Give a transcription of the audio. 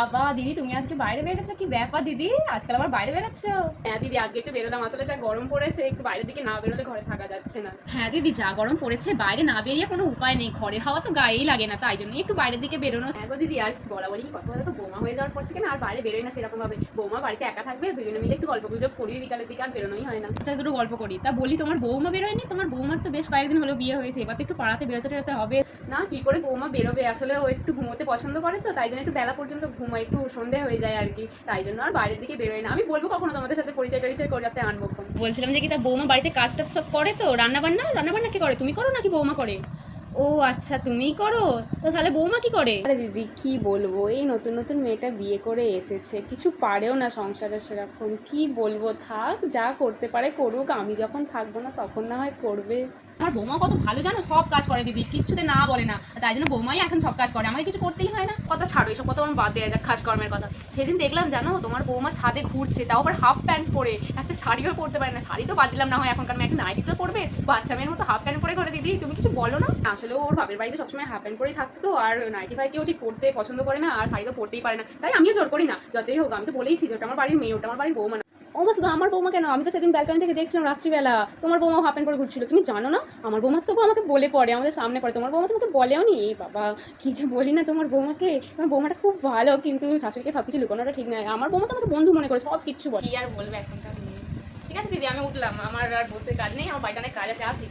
বাবা দিদি তুমি আজকে বাইরে বেরোচ্ছ? কি ব্যাপার দিদি? আজকাল আবার বাইরে বেরোচ্ছ? হ্যাঁ দিদি আজকে একটু বেরোলাম। আসলে যা গরম পড়েছে একটু বাইরের দিকে না বেরোলে ঘরে থাকা যাচ্ছে না। হ্যাঁ দিদি যা গরম পড়েছে বাইরে না বেরিয়ে কোনো উপায় নেই। ঘরে হাওয়া তো গায়েই লাগে না তাই জন্যই একটু বাইরের দিকে বেরোনো। হ্যাঁ গো দিদি আর কি বলা বলি কি কথা বলে তো বৌমা হয়ে যাওয়ার পর থেকে না আর বাইরে বেরোয় না সেরকম ভাবে। বৌমা বাড়িতে একা থাকবে দুজনে মিলে একটু গল্প গুজব করি বিকালের দিকে আর বেরোনোই হয় না। আচ্ছা দুটো গল্প করি। তা বলি তোমার বৌমা বেরোয়নি? তোমার বৌমার তো বেশ কয়েকদিন হলো বিয়ে হয়েছে এবার তো একটু পাড়াতে বেরোতে বেরোতে হবে। না কি করে বৌমা বেরোবে? আসলে ও একটু ঘুমোতে পছন্দ করে তো তাই জন্য একটু বেলা পর্যন্ত ঘুমায় একটু সন্ধে হয়ে যায় আর কি তাই জন্য আর বাইরের দিকে বেরোয় না। আমি বলব কখনো তোমাদের সাথে পরিচয় টরিচয় করে যাতে আনব বলছিলাম যে কি তা বৌমা বাড়িতে কাজ টাজ সব করে তো? রান্না বান্না রান্না বান্না কি করে? তুমি করো নাকি বৌমা করে? ও আচ্ছা তুমি করো? তো তাহলে বৌমা কি করে? আরে দিদি কি বলব? এই নতুন নতুন মেয়েটা বিয়ে করে এসেছে। কিছু পারেও না সংসারে সেরকম। কি বলব? থাক যা করতে পারে করুক। আমি যখন থাকব না তখন না হয় করবে। আমার বৌমা কত ভালো জানো? সব কাজ করে দিদি, কিচ্ছুতে না বলে না। তাই জন্য বৌমাই এখন সব কাজ করে। আমাকে কিছু করতেই হয় না। কথা ছাড়ো, এসব কথা আমার বাদ দেওয়া যাক, কাজকর্মের কথা। সেদিন দেখলাম জানো, তোমার বৌমা ছাদে ঘুরছে, তাও আবার হাফ প্যান্ট পরে। একটা শাড়িও পরতে পারে না, শাড়ি তো বাদ দিলাম, না হয় এখনকার মেয়ে একটা নাইটি তো পরবে। বাচ্চা মেয়ের মতো হাফ প্যান্ট পরে ঘরে, দিদি, তুমি কিছু বলো না? আসলে ওর বাপের বাড়িতে সবসময় হাফ প্যান্ট পরেই থাকতো, আর নাইটি ফাইটিও ঠিক পরতে পছন্দ করে না, আর শাড়ি তো পরতেই পারে না। তাই আমিও জোর করি না। যতই হোক, আমি তো বলেইছি যে, ওটা আমার বাড়ির মেয়ে, ওটা আমার বাড়ির বৌমা না ও মা শুধু আমার বৌমা কেন? আমি তো সেদিন ব্যালকনি থেকে দেখছিলাম রাত্রিবেলা। তোমার বৌমা হাফ প্যান্ট পরে ঘুরছিল। তুমি জানো না? আমার বৌমা তো আমাকে বলে পড়ে, আমাদের সামনে পড়ে। তোমার বৌমা তোমাকে বলেও নি বাবা, কি যে বলি না তোমার বৌমাকে? তোমার বৌমাটা খুব ভালো, কিন্তু শাশুড়িকে সব কিছু লুকানোটা ঠিক নয় আমার বৌমা তো আমাকে বন্ধু মনে করে সব কিছু বলে। কি আর বলবে এখনকার ঠিক আছে দিদি, আমি উঠলাম। আমার আর বসে কাজ নেই, আমার বাড়িটা অনেক কাজ আছে, আসি।